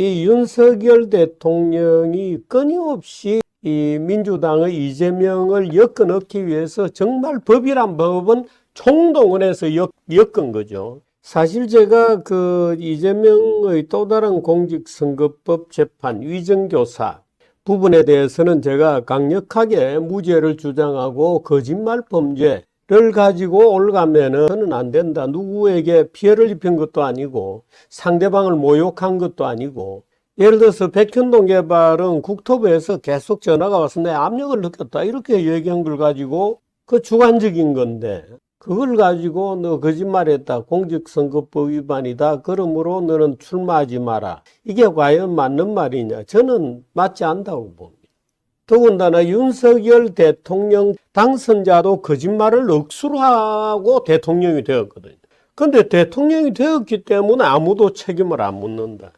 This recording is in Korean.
이 윤석열 대통령이 끊임없이 이 민주당의 이재명을 엮어넣기 위해서 정말 법이란 법은 총동원해서 엮, 엮은 거죠. 사실 제가 그 이재명의 또 다른 공직선거법 재판 위정교사 부분에 대해서는 제가 강력하게 무죄를 주장하고 거짓말 범죄 를 가지고 올가면은 안 된다. 누구에게 피해를 입힌 것도 아니고 상대방을 모욕한 것도 아니고 예를 들어서 백현동 개발은 국토부에서 계속 전화가 와서 내 압력을 느꼈다. 이렇게 얘기한 걸 가지고 그 주관적인 건데 그걸 가지고 너 거짓말했다. 공직선거법 위반이다. 그러므로 너는 출마하지 마라. 이게 과연 맞는 말이냐? 저는 맞지 않다고 봅니다. 더군다나 윤석열 대통령 당선자도 거짓말을 억수로 하고 대통령이 되었거든요. 근데 대통령이 되었기 때문에 아무도 책임을 안 묻는다.